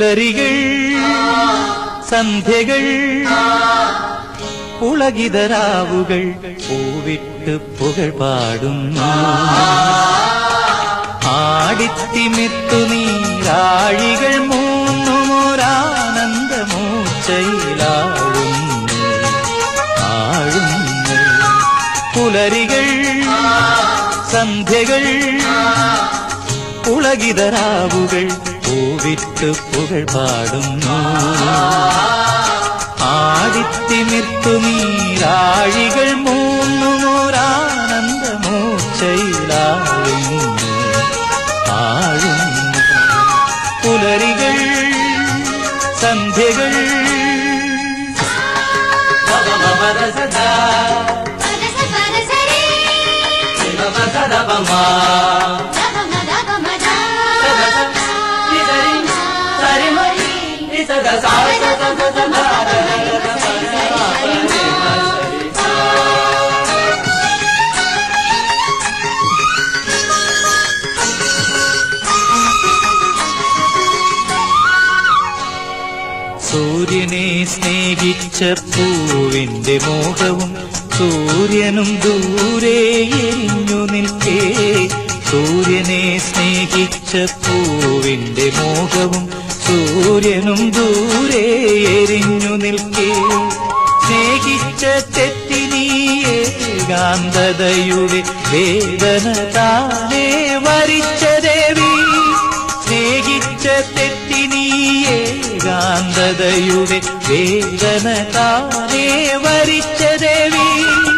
പുലരികൾ സന്ധ്യകൾ പുളകിതരാവുകൾ പൂവിട്ട് പുകൾ പാടുന്നു. ആടിത്തിമെത്തു നീരാഴികൾ മൂന്നും മൂച്ചയിലാഴുന്നു ആഴുന്നു പുലരികൾ സന്ധ്യകൾ പുളകിതരാവുകൾ பூவிட்டு புகழ் பாடும் ஆடித்திமிர்த்து நீராழிகள் மூன்னுமோரானந்த மூச்சையிலாழும் ஆழும் புலரிகள் சந்தைகள். சதா സൂര്യനെ സ്നേഹിച്ച പൂവിന്റെ മോഹവും സൂര്യനും ദൂരെ എരിഞ്ഞു നിൽക്കേ. സൂര്യനെ സ്നേഹിച്ച പൂവിന്റെ മോഹവും സൂര്യനും ദൂരെ എരിഞ്ഞു നിൽക്കേ. സ്നേഹിച്ച തെറ്റിനീയെ ഗാന്ധതയുടെ വേദന താനേ വരിച്ച ദേവി. സ്നേഹിച്ച തെറ്റിനീയെ ഗാന്ധതയുടെ വേദന താനേ വരിച്ച ദേവി.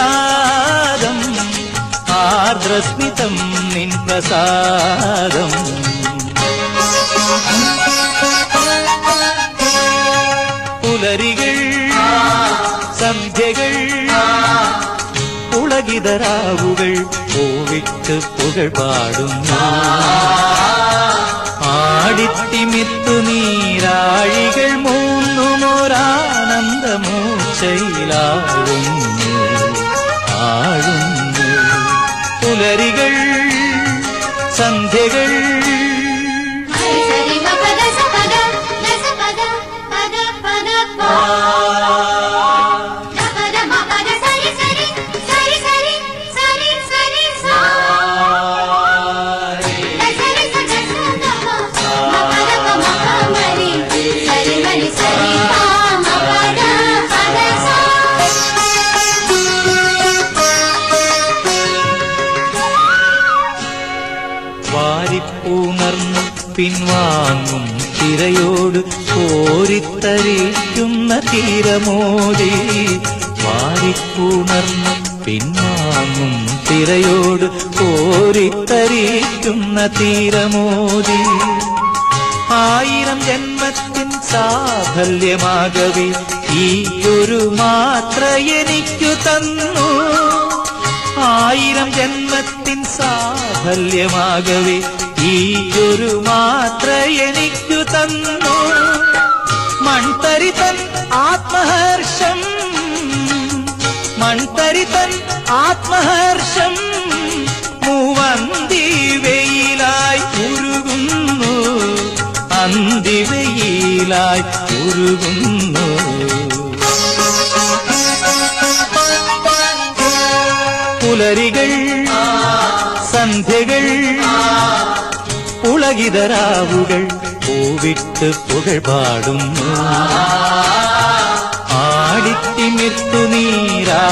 പ്രസാദം. ആർദ്രസ്മിതം നിൻ പ്രസാദം. പുലരികൾ സന്ധ്യകൾ ഉളകിതരാവുകൾ പൂവിട്ട് പുകൾ പാടുന്നു. ആടിത്തിമിത്തു നീരാഴികൾ മൂന്നുമൊരാനന്ദ ആഴുന്നു പുലരികൾ സന്ധ്യകൾ വാരിപ്പൂണർന്നു പിൻവാങ്ങും തിരയോട് കോരിത്തരിക്കുന്ന തീരമോടി വാരിപ്പൂണർന്നു പിൻവാങ്ങും തിരയോട് കോരിത്തരിക്കുന്ന തീരമോടി ആയിരം ജന്മത്തിൻ സാഫല്യമാകവേ ഈ ഒരു മാത്ര എനിക്കു തന്നു. ആയിരം ജന്മത്തിൻ സാഫല്യമാകവേ. ഈ ഒരു മാത്ര എനിക്കു തന്നു. മൺതരിതൻ ആത്മഹർഷം. മൺതരിതൻ ആത്മഹർഷം മൂവന്തി വെയിലായി ഉരുകുന്നു. അന്തിവെയിലായി ഉരുകുന്നു. പുലരികൾ സന്ധ്യകൾ ഉളകിതരാവുകൾ പൂവിട്ട് പുകൾ പാടുന്നു. ആടിത്തിമിർത്തു നീരാ